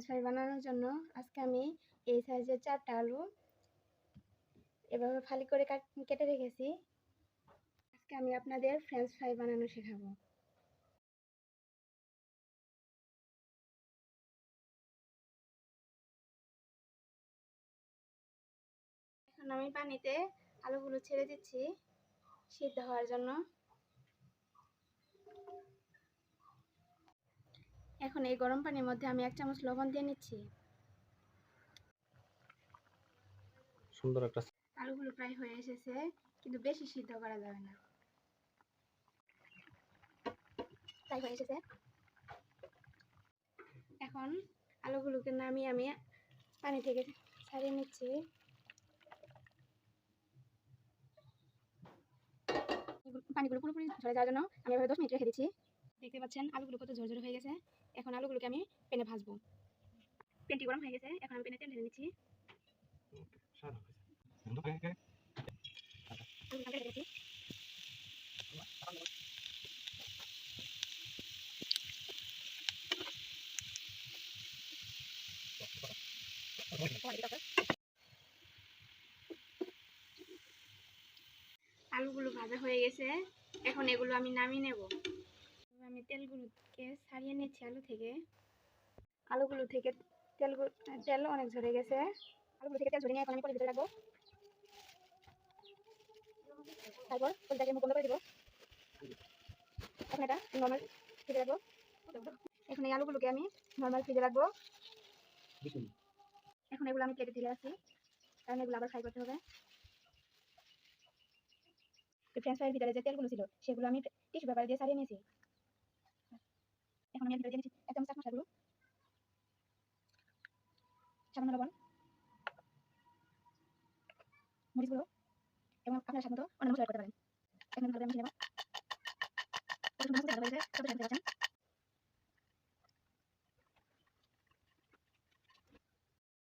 French fry বানানোর জন্য আজকে আমি এই সাইজের চারটা আলু এভাবে ফালি করে কেটে রেখেছি। আজকে আমি আপনাদের ফ্রেঞ্চ ফ্রাই বানানো শেখাবো। এখন আমি পানিতে আলুগুলো ছেড়ে দিচ্ছি সিদ্ধ হওয়ার জন্য। এখন এই গরম পানির মধ্যে আমি এক চামচ লবণ দিয়ে নিচ্ছি। সুন্দর একটা আলুগুলো প্রায় হয়ে এসেছে কিন্তু বেশি সিদ্ধ করা যাবে না। প্রায় হয়ে এসেছে। এখন আলুগুলোকে নামিয়ে আমি পানি থেকে ছাড়িয়ে নিচ্ছি। পানিগুলো পুরোপুরি ঝরে যাওয়ার জন্য আমি এভাবে দশ মিনিট রেখে দিচ্ছি। দেখতে পাচ্ছেন আলুগুলো কত ঝরঝরে হয়ে গেছে। এখন আলুগুলোকে আমি পেনে ভাজবো। পেনটি গরম হয়ে গেছে এখন আমি পেনে তেল ঢেলে নিচ্ছি আলুগুলো ভাজা হয়ে গেছে। এখন এগুলো আমি নামিয়ে নেব। তেলগুলোকে ছাড়িয়ে নিচ্ছি আলু থেকে? আলুগুলো থেকে তেল তেল অনেক ঝরে গেছে। আলুগুলো থেকে তেল ঝরে নিয়ে এখন আমি ভিতরে রাখব। তারপর তেলটাকে মুখ বন্ধ করে দিব। এখন এটা নর্মাল ফ্রিজে রাখব। এখন এই আলুগুলোকে আমি নর্মাল ফ্রিজে রাখব। এখন এগুলো আমি কেটে দিলে আছি। কারণ এগুলো আবার ফ্রাই করতে হবে। ফ্রেঞ্চ ফ্রাইয়ের ভিতরে যে তেলগুলো ছিল, সেগুলো আমি টিস্যু পেপার দিয়ে সারিয়ে নিয়েছি। এখন আমি ভিতরে দিয়ে দিচ্ছি এক চামচ চাট মশলা সামান্য লবণ। মরিচ এবং আপনারা সাধারণত অন্য মশলা করতে পারেন। এখন ভালো মিশিয়ে নেবেন ভালো হয়েছে ছোট সাথে পাচ্ছেন